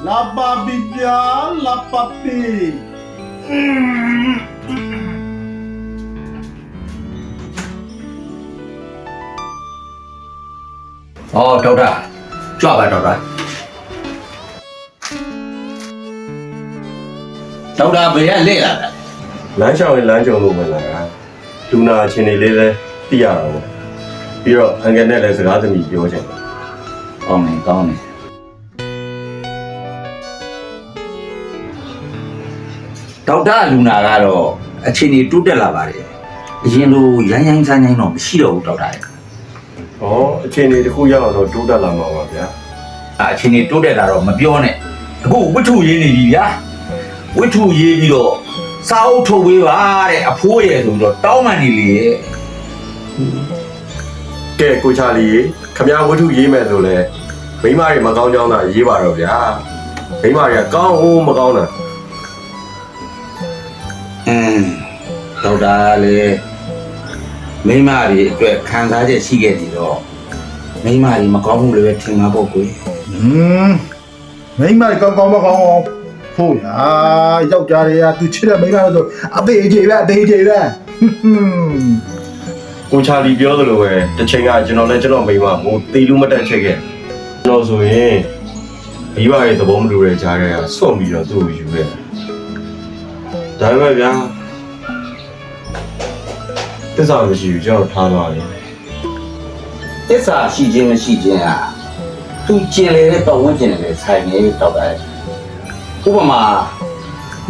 La babibia, la papi. ဟောဒေါက်တာကြွပါဒေါက်တာဒေါက်တာဘယ်ကလဲလာတာလမ်းလျှောက်ရင်လမ်းကြုံလို့ဝင်လာတာလူနာအချင်းတွေလေးလည်းသိရတာပေါ့ပြီးတော့အင်္ဂလိပ်နဲ့လည်းစကားသမီးပြောချင်တယ် ကောင်းနေကောင်းနေ ဒေါက်တာလူနာကတော့အချိန်ကြီးတိုးတက်လာပါတယ်အရင်လိုရိုင်းရိုင်းဆိုင်ဆိုင်တော့မရှိတော့ဘူးဒေါက်တာရဲ့ဟောအချင်းတွေတစ်ခုရောက်တော့တိုးတက်လာမှာပါဗျာအချိန်ကြီးတိုးတက်တာတော့မပြောနဲ့အခုဝိထုရေးနေပြီဗျာဝိထုရေးပြီးတော့စာအုပ်ထုတ်ဝေးပါတဲ့အဖိုးရဲ့ဆိုပြီးတော့တောင်းပန်နေလေရဲ့ကဲကိုချာလီရေခမရဝတ္ထုရေးမယ်ဆိုလဲမိမတွေမကောင်းကြောင်းသာရေးပါတော့ဗျာမိမတွေကကောင်းအောင်မကောင်းတာ အင်းဒေါက်တာလည်းမိန်းမတွေအတွက်ခံစားချက်ရှိခဲ့တယ်တော့မိန်းမတွေမကောင်းဘူးလည်းပဲထင်မှာပေါ့ကွယ် Hmm. မိမကောင်းကောင်းမကောင်းအောင်ဖို့ရာယောက်ျားတွေကသူချစ်တဲ့မိမလို့ဆိုအသေးကြီးပဲအသေးကြီးပဲဟွန်းကိုချာလီပြောသလိုပဲတစ်ချိန်ကကျွန်တော်လည်းကျွန်တော်မိမမို့တီလူမတက်ချက်ခဲ့ကျွန်တော်ဆိုရင်မိဘရဲ့သဘောမတူတဲ့ကြားထဲကစွန့်ပြီးတော့သူ့ကိုယူခဲ့ ဒါပေမဲ့ဗျာတစ္ဆာမရှိဘူးကျွန်တော်ထားသွားတယ်တစ္ဆာရှိခြင်းမရှိခြင်းဟာသူကျင်လေတဲ့ပတ်ဝန်းကျင်နဲ့ဆိုင်နေတော့တယ်ဥပမာ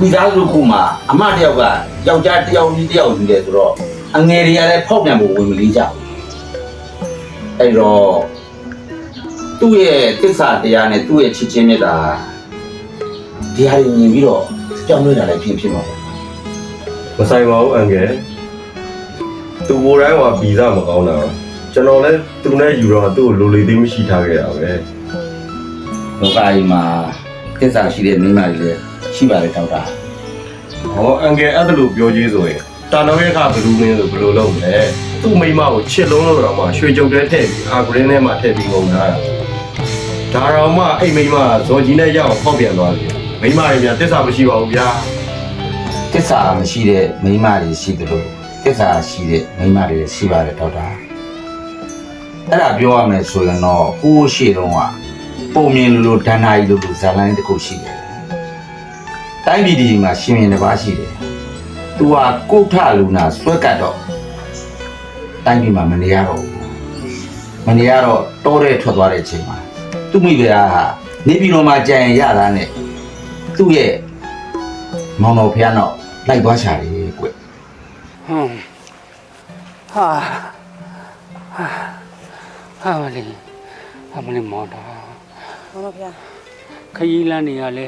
မိသားစုတစ်ခုမှာအမတစ်ယောက်ကယောက်ျားတစ်ယောက်ကြီးတစ်ယောက်ယူတယ်ဆိုတော့အငယ်တွေကလည်းဖောက်ပြန်ဖို့ဝင်မလေးကြဘူးအဲ့တော့သူ့ရဲ့တစ္ဆာတရားနဲ့သူ့ရဲ့ချစ်ချင်းမြတ်တာဒီဟာတွေမြင်ပြီးတော့ကြောက်လွှဲတာလည်းဖြစ်ဖြစ်မှာပေါ့ မဆိုင်ပါဘူးအန်ကယ်သူကိုယ်တိုင်းကဗီဇမကောင်းတာကျွန်တော်လည်းသူနဲ့ယူတော့သူ့ကိုလိုလေသေးမရှိထားခဲ့တာပဲလောကကြီးမှာတစ္ဆာရှိတဲ့မိန်းမတွေလည်းရှိပါတယ်တောက်တာဟောအန်ကယ်အဲ့ဒါလိုပြောကြီးဆိုရင်တာတော်ရဲ့ခဘလူးမင်းဆိုဘယ်လိုလုပ်မလဲသူ့မိမကိုချစ်လုံးလို့တော့မှရွှေကြုံတဲထည့်ပြီးအာဂရင်းထဲမှာထည့်ပြီးငုံထားတာဒါတော့မှအဲ့မိမကဇော်ကြီးနဲ့ရအောင်ဖောက်ပြန်သွားပြီမိမတွေများတစ္ဆာမရှိပါဘူးဗျာ တစ္ဆာမရှိတဲ့မိန်းမတွေရှိသလိုတစ္ဆာရှိတဲ့မိန်းမတွေလည်းရှိပါတယ်တောက်တာအဲ့ဒါပြောရမယ်ဆိုရင်တော့ကိုယ်ရှိတုန်းကပုံမြင်လိုလိုဒဏ္ဍာရီလိုလိုဇာလန်တစ်ခုရှိတယ်တိုင်းပြည်ဒီမှာရှင်ရင်တစ်ပါးရှိတယ်သူကကိုထလူနာဆွဲကတ်တော့တိုင်းပြည်မှာမနေရတော့ဘူးမနေရတော့တောတဲ့ထွက်သွားတဲ့အချိန်မှာသူ့မိဘဟာနေပြည်တော်မှာကြံရရတာနဲ့သူ့ရဲ့မောင်တော်ဖះတော့ လိုက်သွားရှာတယ်ကွဟွန်းဟာဟာဟာမလေးဟာမလေးမော်တာမမဗျာခရီးလမ်းနေရလဲ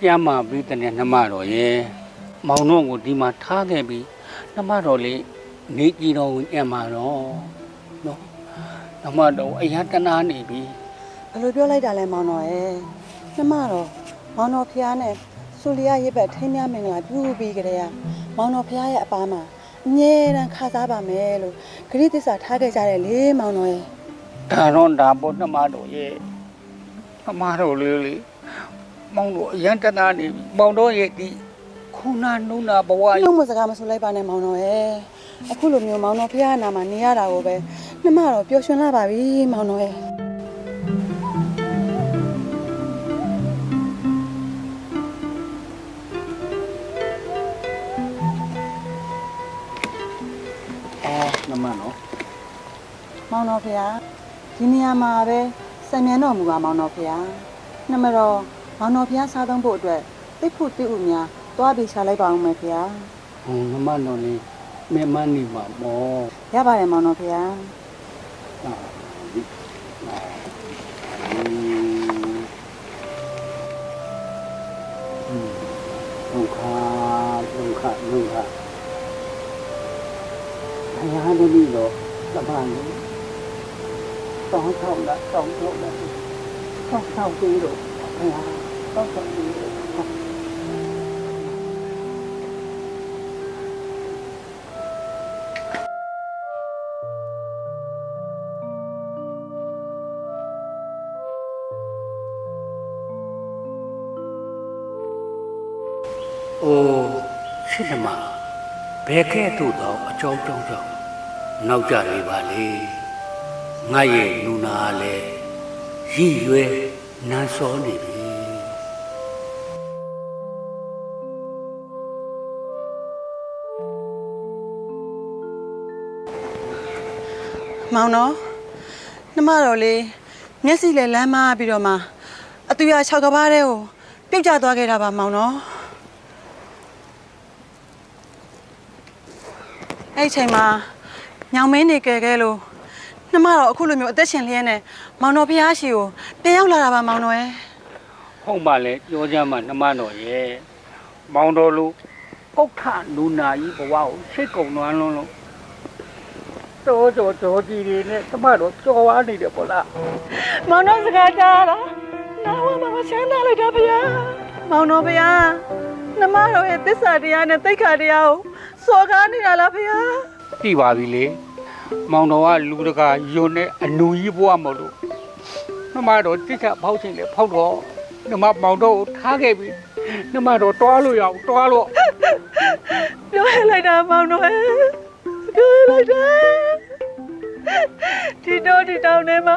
ပြမပြီးတဲ့နှမတော်ရဲ့မောင်နှုံကိုဒီမှာထားခဲ့ပြီးနှမတော်လေးနေကြည်တော်ကိုညံ့မှာတော့နော်နှမတော်အယတနာနေပြီဘယ်လိုပြောလိုက်တာလဲမောင်တော်ရဲ့နှမတော်မောင်တော်ဖျားနဲ့ ဆူလီယာရေးဘက်ထိမ်းများမင်္ဂလာပြုပြီးကြတဲ့ကမောင်တော်ဖျားရဲ့အပားမှာအမြဲတမ်းခါစားပါမယ်လို့ဂရိသစ္စာထားခဲ့ကြတယ်လေမောင်တော်ရဲ့ဒါတော့ဒါပေါ်နှမတော်ရဲ့နှမတော်လေးလေမောင်တို့အရန်တနာနေပြီမောင်တော်ရဲ့ဒီခုနာနုနာဘဝလုံးမစကားမဆိုလိုက်ပါနဲ့မောင်တော်ရဲ့အခုလိုမျိုးမောင်တော်ဖျားနာမှာနေရတာကိုပဲနှမတော့ပျော်ရွှင်လာပါပြီမောင်တော်ရဲ့ မောင်တော်ဖျားဒီနေရာမှာပဲစံမြန်တော်မူပါမောင်တော်ဖျားနှမတော်မောင်တော်ဖျားစားသုံးဖို့အတွက်တိတ်ဖို့တိတ်ဥများသွားပြီးရှာလိုက်ပါဦးမယ်ဖျားဟိုနမတော်လေးမဲမနေမှာမောရပါတယ်မောင်တော်ဖျားဒုက္ခဒုက္ခဒုက္ခအရာတည်းတော့သဘာဝ ต้องเท่าละต้องเท่าละต้องเท่าดีหรอกต้องเข้าดีหรอโอ้စစ်ဓမ္เဘယ်ကဲ့သို့သောအကြောင်းကြောင့်နောက် ငါရဲ့လူနာကလည်းရည်ရွယ်နန်းစောနေပြီမောင်နော်နှမတော်လေးမျက်စိလည်းလမ်းမပြီးတော့မှအတူရ၆ကဘာတဲ့ကိုပြုတ်ကျသွားခဲ့တာပါမောင်နော်အဲ့ဒီချိန်မှာညောင်မင်းနေကြခဲ့လို့ နှမတော်အခုလိုမျိုးအသက်ရှင်လျက်နဲ့မောင်တော်ဖျားရှိကိုပြန်ရောက်လာတာပါမောင်တော်ရဲ့ဟုတ်ပါလေပြောကြမှာနှမတော်ရဲ့မောင်တော်လူပုတ်ထလူနာကြီးဘဝကိုစိတ်ကုံသွမ်းလုံးလုံးတော်တော်တော်ကြီးတွေနဲ့တမတော်ကြော်ဝါနေတယ်ပေါ့လားမောင်တော်စကားကြားတာနာဝမမချမ်းသာလိုက်တာဗျာမောင်တော်ဗျာနှမတော်ရဲ့သစ္စာတရားနဲ့သိက္ခာတရားကိုစော်ကားနေတာလားဗျာပြီပါပြီလေ မောင်တော်ကလူတကာယွန်းနဲ့အနူကြီးဘဝမလို့နှမတော်တိကျဖောက်ချင်လေဖောက်တော့နှမမောင်တော်ကိုထားခဲ့ပြီနှမတော်တွားလို့ရအောင်တွားလို့ပြောရလိုက်တာမောင်တော်ရဲ့ပြောရလိုက်တာဒီတော့ဒီတောင်းနေမှာ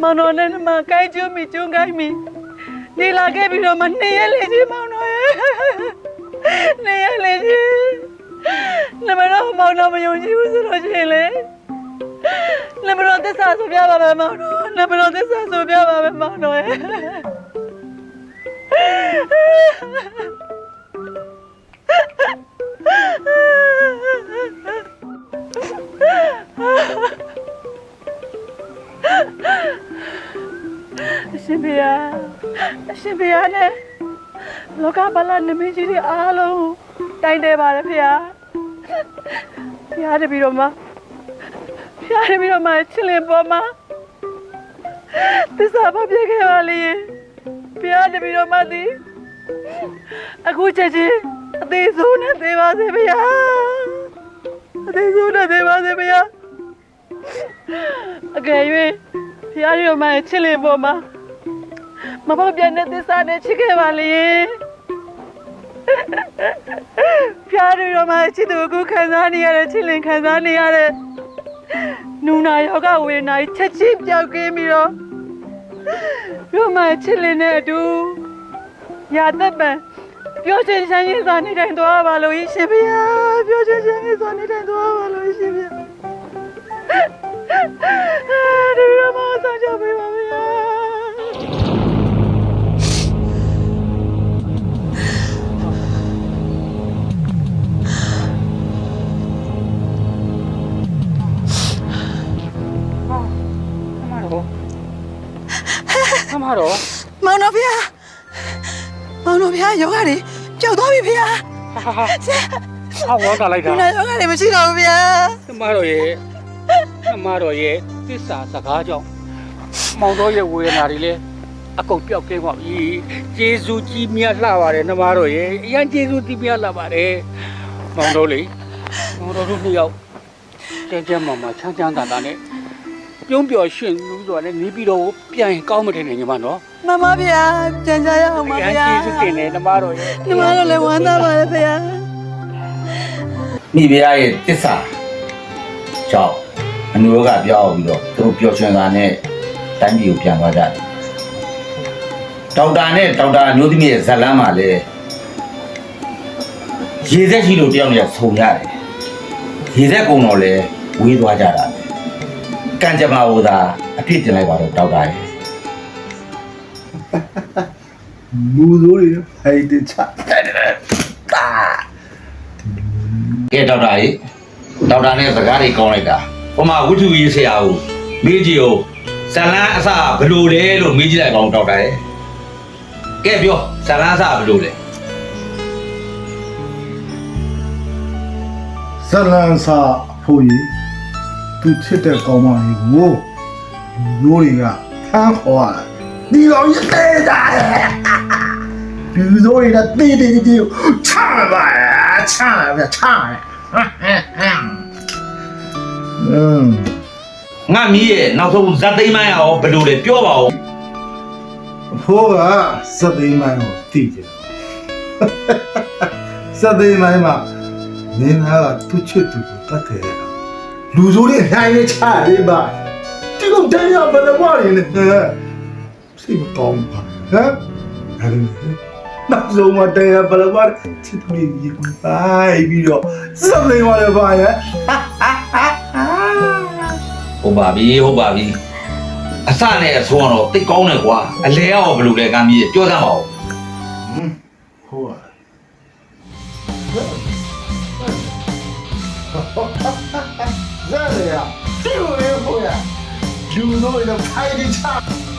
မောင်တော်နဲ့နှမကိုင်းကျွမိကျွန်းကိုင်းမိနေလာခဲ့ပြီးတော့မနေရလေချင်းမောင်တော်ရဲ့နေရလေချင်း နှမတော်မောင်တော်မယုံကြည်ဘူးဆိုတော့ရှင်လေနှမတော်သစ္စာဆိုပြပါမယ်မောင်တော်နှမတော်သစ္စာဆိုပြပါမယ်မောင်တော်ရဲ့အရှင်ဖေယားအရှင်ဖေယားနဲ့လောကဗလာနမင်းကြီးတွေအားလုံး တိုင်တယ်ပါတယ်ဖေယားဖေယားတပီတော့မဖေယားတပီတော့မချစ်လင်ပေါ်မှာသစ္စာဖပြခဲ့ပါလေဖေယားတပီတော့မသည်အခုချက်ချင်းအသေးဆုံးနဲ့သေးပါစေဖေယားအသေးဆုံးနဲ့သေးပါစေဖေယားအကယ်၍ဖျားရမချစ်လေပေါ်မှာမဖောက်ပြန်တဲ့သစ္စာနဲ့ချစ်ခဲ့ပါလေ ဖျားရမချစ်သူကိုခံစားနေရတဲ့ချစ်လင်ခံစားနေရတဲ့နူနာယောဂဝေဒနာကြီးချက်ချင်းပြောက်ကင်းပြီးတော့ရမချစ်လင်နဲ့အတူရာသက်ပံပျော်ရွှင်ချမ်းမြေ့စွာနေထိုင်သွားပါလို့ရှင်ဖျားပျော်ရွှင်ချမ်းမြေ့စွာနေထိုင်သွားပါလို့ရှင်ဖျားဒီရမဆောင်ကြပေးပါဗျာနှ တော်မောင်တော်ဗျာမောင်တော်ဗျာယောဂတွေပျောက်သွားပြီဗျာဟာဟာဟာဝါတာလိုက်ဒီတာနာယောဂတွေမရှိတော့ဘူးဗျာနှမတော်ရဲ့နှမတော်ရဲ့သစ္စာစကားကြောင့်မောင်တော်ရဲ့ဝေဒနာတွေလည်းအကုန်ပြောက်ကင်းပါပြီကျေးဇူးကြီးမြတ်လှပါတယ်နှမတော်ရဲ့အရင်ကျေးဇူးကြီးမြတ်လှပါတယ်မောင်တော်လေမောင်တော်တို့နှစ်ယောက်ကျန်းကျန်းမာမာချမ်းချမ်းသာသာနဲ့ ပြုံးပျော်ရွှင်လို့ဆိုတာလည်းနေပြီးတော့ပြန်ရင်ကောင်းမထင်နဲ့ညီမနော်မမဗျာကြံကြရအောင်ပါအရင်ဗျာကျေးဇူးတင်တယ်နှမတော်ရဲ့ဒီမှာတော့လည်းဝမ်းသာပါတယ်ဗျာမိဖုရားရဲ့တစ္ဆာကြောင့်အနုရောဂပြောင်းပြီးတော့သူတို့ပျော်ရွှင်တာနဲ့တိုင်းပြည်ကိုပြန်သွားကြတယ်ဒေါက်တာနဲ့ဒေါက်တာအမျိုးသမီးရဲ့ဇတ်လန်းမှာလည်းရေသက်ရှိလို့တယောက်နဲ့ဆုံရတယ်ရေသက်ကုံတော့လည်းဝေးသွားကြတာပဲ ကံကြမ္မာဟိုသာအဖြစ်တင်လိုက်ပါတော့ဒေါက်တာရဲ့မူဆိုးတွေဟိုက်တချကဲဒေါက်တာရေဒေါက်တာနဲ့စကားတွေကောင်းလိုက်တာဟိုမှာဝိထုရေးဆရာကိုမေးကြည့်အောင်ဇလန်းအစဘယ်လိုလဲလို့မေးကြည့်လိုက်ပါဦးဒေါက်တာရေကဲပြောဇလန်းအစဘယ်လိုလဲဇလန်စာဖို့ရီ သူချစ်တဲ့ကောင်းမလေးကိုလူတွေကဖမ်းခေါ်ရဒီကောင်ရတဲ့တာပြူစိုးတွေကတေးတေးတေးချမ်းပါချမ်းပါချမ်းอืมငါမီးရဲ့နောက်ဆုံးဇတ်သိမ်းမိုင်းရောဘယ်လိုလဲပြောပါဦးဖိုးကစက်သိမ်းမိုင်းကိုတည်ကြတယ်စက်သိမ်းမိုင်းမှာမင်းသားကသူ့ချစ်သူကိုတတ်တယ် လူဆိုးတွေဟိုင်းနေချလေးပါဒီကောင်တရားဘယ်လိုပါလဲစိတ်မကောင်းပါဟမ်အဲ့ဒါနောက်ဆုံးမတရားဘယ်လိုပါချစ်သူကြီးကိုပိုင်ပြီးတော့စက်သိမ်းပါလေပါရဲ့ဟုတ်ပါပြီဟုတ်ပါပြီအစနဲ့အဆုံးကတော့တိတ်ကောင်းတယ်ကွာအလဲရောဘယ်လိုလဲကမ်းကြီးပြောစမ်းပါဦးဟုတ်ပါ ဇာလေရဒီလိုလေဟိုရလူတို့ရဖိုင်ဒီချ